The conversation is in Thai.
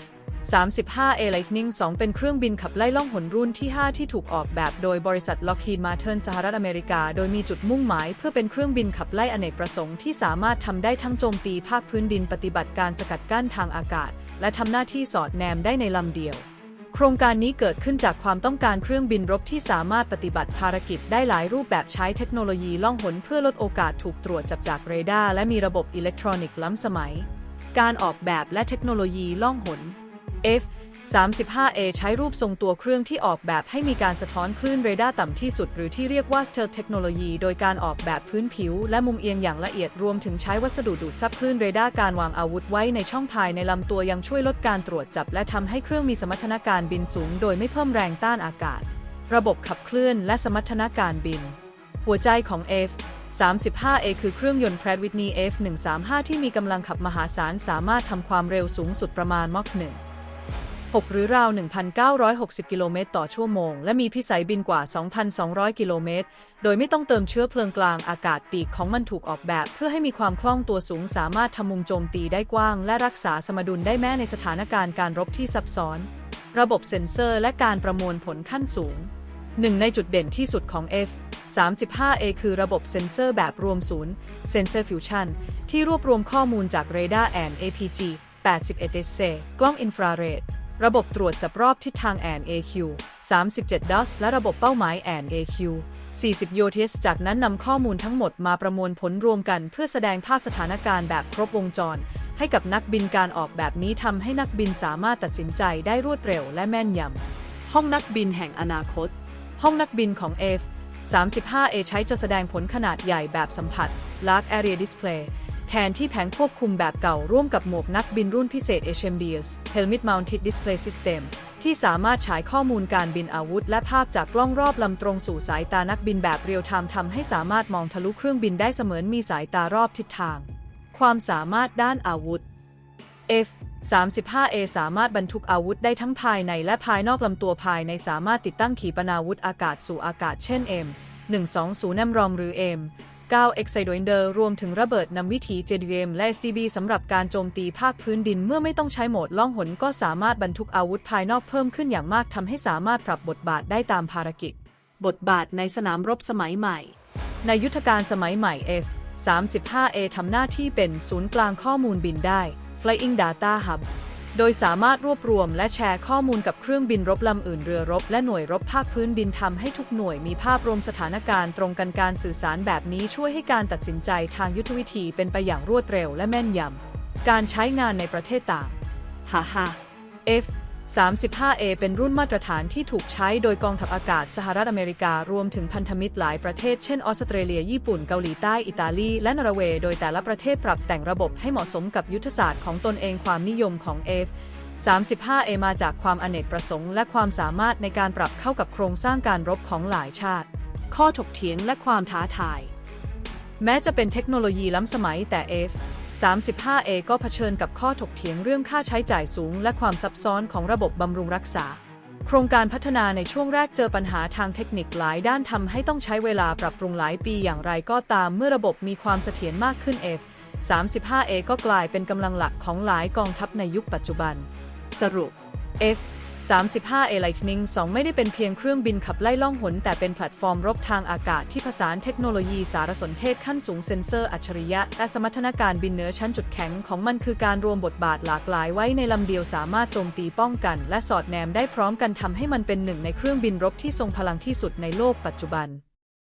F 35A Lightning II เป็นเครื่องบินขับไล่ล่องหนรุ่นที่ 5 ที่ถูกออกแบบโดยบริษัท Lockheed Martin สหรัฐอเมริกา โดยมีจุดมุ่งหมายเพื่อเป็นเครื่องบินขับไล่อเนกประสงค์ที่สามารถทำได้ทั้งโจมตีภาคพื้นดินปฏิบัติการสกัดกั้นทางอากาศ และทำหน้าที่สอดแนมได้ในลำเดียว โครงการนี้เกิดขึ้นจากความต้องการเครื่องบินรบที่สามารถปฏิบัติภารกิจได้หลายรูปแบบใช้เทคโนโลยีล่องหนเพื่อลดโอกาสถูกตรวจจับจากเรดาร์และมีระบบอิเล็กทรอนิกส์ล้ำสมัย การออกแบบและเทคโนโลยีล่องหน F 35A ใช้รูปทรงตัวเครื่องที่ออกแบบให้มีการสะท้อนคลื่นเรดาร์ต่ำที่สุด หรือที่เรียกว่า Stealth Technology โดยการออกแบบพื้นผิว และมุมเอียงอย่างละเอียดรวมถึงใช้วัสดุดูดซับคลื่นเรดาร์การวางอาวุธไว้ในช่องภายในลำตัวยังช่วยลดการตรวจจับ และทำให้เครื่องมีสมรรถนะการบินสูง โดยไม่เพิ่มแรงต้านอากาศ ระบบขับเคลื่อนและสมรรถนะการบิน หัวใจของ F 35A คือเครื่องยนต์ Pratt Whitney F135 ที่มีกำลังขับมหาศาลสามารถทำความเร็วสูงสุดประมาณมอกหนึ่ง6หรือราว 1,960 กิโลเมตรต่อชั่วโมง และมีพิสัยบินกว่า 2,200 กิโลเมตร โดยไม่ต้องเติมเชื้อเพลิงกลางอากาศปีกของมันถูกออกแบบ เพื่อให้มีความคล่องตัวสูงสามารถทำมุมโจมตีได้กว้าง และรักษาสมดุลได้แม้ในสถานการณ์การรบที่ซับซ้อน ระบบเซ็นเซอร์และการประมวลผลขั้นสูง หนึ่งในจุดเด่นที่สุดของ F 35A คือระบบเซ็นเซอร์แบบรวมศูนย์ Sensor Fusion ที่รวบรวมข้อมูลจากเรดาร์ and APG 81 d s กล้องอินฟราเรด ระบบตรวจจับรอบทิศทาง and AQ 37 DOS และระบบเป้าหมาย and AQ 40 YOTS จากนั้นนำข้อมูลทั้งหมดมาประมวลผลรวมกันเพื่อแสดงภาพสถานการณ์แบบครบวงจร ให้กับนักบินการออกแบบนี้ทำให้นักบินสามารถตัดสินใจได้รวดเร็วและแม่นยำห้องนักบินแห่งอนาคต ห้องนักบินของ F 35A ใช้จอแสดงผลขนาดใหญ่แบบสัมผัส Large Area Display แทนที่แผงควบคุมแบบเก่าร่วมกับหมวกนักบินรุ่นพิเศษ HMDS Helmet Mounted Display System ที่สามารถฉายข้อมูลการบินอาวุธ และภาพจากกล้องรอบลำตรงสู่สายตานักบินแบบเรียลไทม์ทำให้สามารถมองทะลุเครื่องบินได้เสมือนมีสายตารอบทิศทาง ความสามารถด้านอาวุธ F 35A สามารถบรรทุกอาวุธได้ทั้งภายในและภายนอกลำตัวภายในสามารถติดตั้งขีปนาวุธอากาศสู่อากาศเช่น M 120 m r o m หรือ M 9 e x i d o i n d e r รวมถึงระเบิดนำวิถี JDM และ SDB สำหรับการโจมตีภาคพื้นดินเมื่อไม่ต้องใช้โหมดล่องหนก็สามารถบรรทุกอาวุธภายนอกเพิ่มขึ้นอย่างมากทำให้สามารถปรับบทบาทได้ตามภารกิจ บทบาทในสนามรบสมัยใหม่ ในยุทธการสมัยใหม่ F 35A ทำหน้าที่เป็นศูนย์กลางข้อมูลบินได้ Flying Data Hub โดยสามารถรวบรวมและแชร์ข้อมูลกับเครื่องบินรบลำอื่นเรือรบ และหน่วยรบภาคพื้นดินทำให้ทุกหน่วยมีภาพรวมสถานการณ์ตรงกันการสื่อสารแบบนี้ช่วยให้การตัดสินใจทางยุทธวิธีเป็นไปอย่างรวดเร็วและแม่นยำ การใช้งานในประเทศต่างฮ่าฮ่า F 35A เป็นรุ่นมาตรฐานที่ถูกใช้โดยกองทัพอากาศสหรัฐอเมริการวมถึงพันธมิตรหลายประเทศเช่นออสเตรเลีย ญี่ปุ่น เกาหลีใต้ อิตาลี และนอร์เวย์ โดยแต่ละประเทศปรับแต่งระบบให้เหมาะสมกับยุทธศาสตร์ของตนเองความนิยมของ F 35A มาจากความอเนกประสงค์ และความสามารถในการปรับเข้ากับโครงสร้างการรบของหลายชาติ ข้อถกเถียงและความท้าทาย แม้จะเป็นเทคโนโลยีล้ำสมัยแต่ F 35A ก็เผชิญกับข้อถกเถียงเรื่องค่าใช้จ่ายสูง และความซับซ้อนของระบบบำรุงรักษา โครงการพัฒนาในช่วงแรกเจอปัญหาทางเทคนิคหลายด้านทำให้ต้องใช้เวลาปรับปรุงหลายปีอย่างไรก็ตามเมื่อระบบมีความเสถียรมากขึ้น F 35A ก็กลายเป็นกำลังหลักของหลายกองทัพในยุคปัจจุบัน สรุป F 35A Lightning 2 ไม่ได้เป็นเพียงเครื่องบินขับไล่ล่องหน แต่เป็นแพลตฟอร์มรบทางอากาศที่ผสานเทคโนโลยีสารสนเทศขั้นสูงเซ็นเซอร์อัจฉริยะ และสมรรถนะการบินเหนือชั้นจุดแข็งของมันคือการรวมบทบาทหลากหลายไว้ในลำเดียวสามารถโจมตีป้องกัน และสอดแนมได้พร้อมกันทำให้มันเป็นหนึ่งในเครื่องบินรบที่ทรงพลังที่สุดในโลกปัจจุบัน